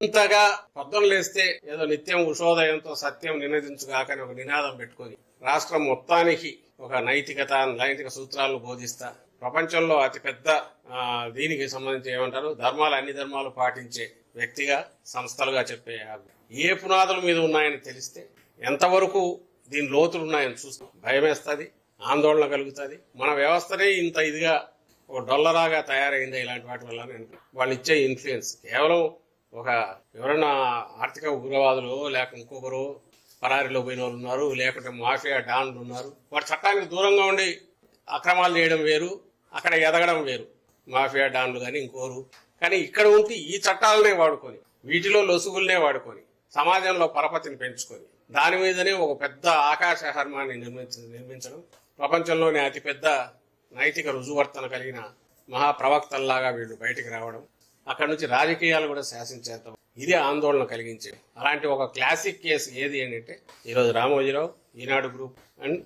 ఇంతగా పొద్దున లేస్తే ఏదో నిత్యం ఉషోదయంతో సత్యం నినదించుగాకని ఒక నినాదం పెట్టుకొని రాష్ట్రం మొత్తానికి ఒక నైతికత నైతిక సూత్రాలను బోధిస్తా. ప్రపంచంలో అతిపెద్ద దీనికి సంబంధించి ఏమంటారు? ధర్మాలు అన్ని ధర్మాలు పాటించే వ్యక్తిగా సంస్థలుగా చెప్పే ఏ పునాదుల మీద ఉన్నాయని తెలిస్తే ఎంతవరకు దీని లోతులు ఉన్నాయని చూస్తాం. భయమేస్తుంది ఆందోళన కలుగుతుంది. మన వ్యవస్థనే ఇంత ఇదిగా ఒక డొల్లరాగా తయారైంది ఇలాంటి వాటి వల్ల నేను వాళ్ళు ఇచ్చే ఇన్ఫ్లుయెన్స్ కేవలం ఒక ఎవరైనా ఆర్థిక ఉగ్రవాదులు లేక ఇంకొకరు పరారిలో పోయిన వాళ్ళు ఉన్నారు లేకుంటే మాఫియా డాన్లు ఉన్నారు. వాటి చట్టానికి దూరంగా ఉండి అక్రమాలు చేయడం వేరు అక్కడ ఎదగడం వేరు. మాఫియా డాన్లు కానీ ఇంకోరు. కానీ ఇక్కడ ఉంటే ఈ చట్టాలనే వాడుకొని వీటిలో లొసుగుల్నే వాడుకొని సమాజంలో పరపతిని పెంచుకొని దాని మీదనే ఒక పెద్ద ఆకాశ హర్మాన్ని నిర్మించ నిర్మించడం ప్రపంచంలోనే అతిపెద్ద నైతిక రుజువర్తన కలిగిన మహాప్రవక్తల్లాగా వీళ్ళు బయటికి రావడం అక్కడ నుంచి రాజకీయాలు కూడా శాసించేద్దాం. ఇదే ఆందోళన కలిగించే అలాంటి ఒక క్లాసిక్ కేసు ఏది అని అంటే ఈరోజు Ramoji Rao Eenadu group and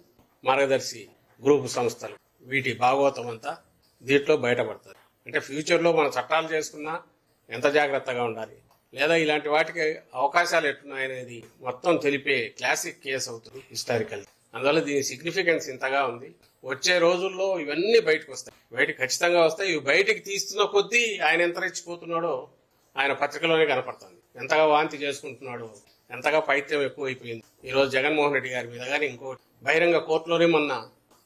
Margadarsi group సంస్థలు. వీటి భాగవతం అంతా దీంట్లో బయటపడుతుంది. అంటే ఫ్యూచర్లో మనం చట్టాలు చేసుకున్నా ఎంత జాగ్రత్తగా ఉండాలి? లేదా ఇలాంటి వాటికి అవకాశాలు ఎట్టున్నాయనేది మొత్తం తెలిపే క్లాసిక్ కేసు అవుతుంది హిస్టారికల్ అందువల్ల దీని సిగ్నిఫికెన్స్ ఇంతగా ఉంది. వచ్చే రోజుల్లో ఇవన్నీ బయటకు వస్తాయి. బయటకు ఖచ్చితంగా వస్తాయి. ఇవి బయటికి తీస్తున్న కొద్దీ ఆయన ఎంత రెచ్చిపోతున్నాడో ఆయన పత్రికలోనే కనపడుతుంది. ఎంతగా వాంతి చేసుకుంటున్నాడో ఎంతగా పైత్యం ఎక్కువైపోయింది. ఈ రోజు జగన్మోహన్ రెడ్డి గారి మీద కానీ ఇంకో బహిరంగ కోర్టులోనే మొన్న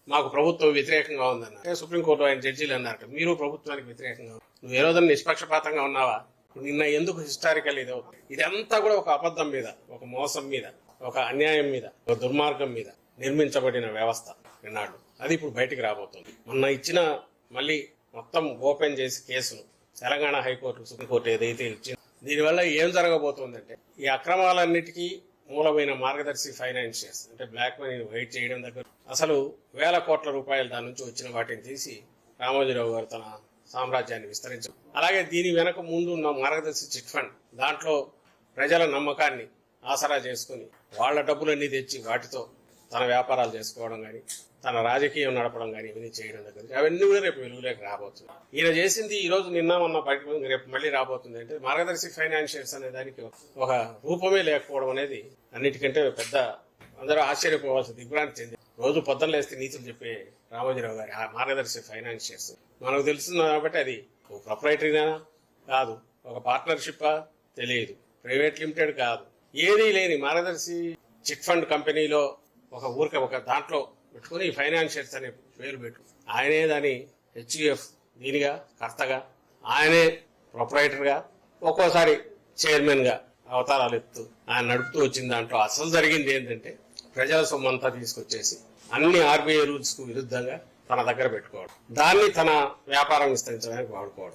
మాకు ప్రభుత్వం వ్యతిరేకంగా ఉందన్న సుప్రీంకోర్టు ఆయన జడ్జీలు అన్నారు మీరు ప్రభుత్వానికి వ్యతిరేకంగా నువ్వు ఏ రోజున నిష్పక్షపాతంగా ఉన్నావా? నిన్న ఎందుకు హిస్టారికల్ ఇది ఇదంతా కూడా ఒక అబద్ధం మీద ఒక మోసం మీద ఒక అన్యాయం మీద ఒక దుర్మార్గం మీద నిర్మించబడిన వ్యవస్థ నిన్నాడు అది ఇప్పుడు బయటికి రాబోతుంది. మొన్న ఇచ్చిన మళ్ళీ మొత్తం ఓపెన్ చేసి కేసును తెలంగాణ హైకోర్టు సుప్రీంకోర్టు ఏదైతే ఇచ్చింది దీనివల్ల ఏం జరగబోతోందంటే ఈ అక్రమాలన్నిటికీ మూలమైన మార్గదర్శి ఫైనాన్షియర్స్ అంటే బ్లాక్ మనీని వైట్ చేయడం దగ్గర అసలు వేల కోట్ల రూపాయలు దాని నుంచి వచ్చిన వాటిని తీసి రామోజీరావు గారు తన సామ్రాజ్యాన్ని విస్తరించారు. అలాగే దీని వెనక ముందు ఉన్న మార్గదర్శి చిట్ ఫండ్ దాంట్లో ప్రజల నమ్మకాన్ని ఆసరా చేసుకుని వాళ్ళ డబ్బులన్నీ తెచ్చి వాటితో తన వ్యాపారాలు చేసుకోవడం కానీ తన రాజకీయం నడపడం కానీ ఇవన్నీ చేయడం దగ్గర అవన్నీ కూడా రేపు వెలుగులోకి రాబోతున్నాయి. ఈయన చేసింది ఈ రోజు నిన్న మొన్న బయటకు రేపు మళ్ళీ రాబోతుంది అంటే మార్గదర్శి ఫైనాన్షియల్స్ అనే దానికి ఒక రూపమే లేకపోవడం అనేది అన్నిటికంటే పెద్ద అందరూ ఆశ్చర్యపోవాల్సి దిగ్భ్రాంతి చెంది. రోజు పొద్దున లేస్తే నీతులు చెప్పే రామోజీరావు గారి ఆ మార్గదర్శి ఫైనాన్షియర్స్ మనకు తెలుస్తుంది కాబట్టి అది ఒక ప్రొపరైటరీనా? కాదు. ఒక పార్ట్నర్షిప్పా? తెలియదు. ప్రైవేట్ లిమిటెడ్ కాదు. ఏదీ లేని మార్గదర్శి చిట్ ఫండ్ కంపెనీలో ఒక ఊరికే ఒక దాంట్లో పెట్టుకుని ఫైనాన్షియర్స్ అనే పేరు పెట్టు. ఆయనే దాని హెచ్యుఎఫ్ దీనిగా కర్తగా. ఆయనే ప్రొపరైటర్గా ఒక్కోసారి చైర్మన్గా అవతారాలు ఎత్తు. ఆయన నడుపుతూ వచ్చిన దాంట్లో అసలు జరిగింది ఏంటంటే ప్రజల సొమ్మంతా తీసుకొచ్చేసి అన్ని ఆర్బీఐ రూల్స్కు విరుద్ధంగా తన దగ్గర పెట్టుకోవడం. దాన్ని తన వ్యాపారం విస్తరించడానికి వాడుకోవడం.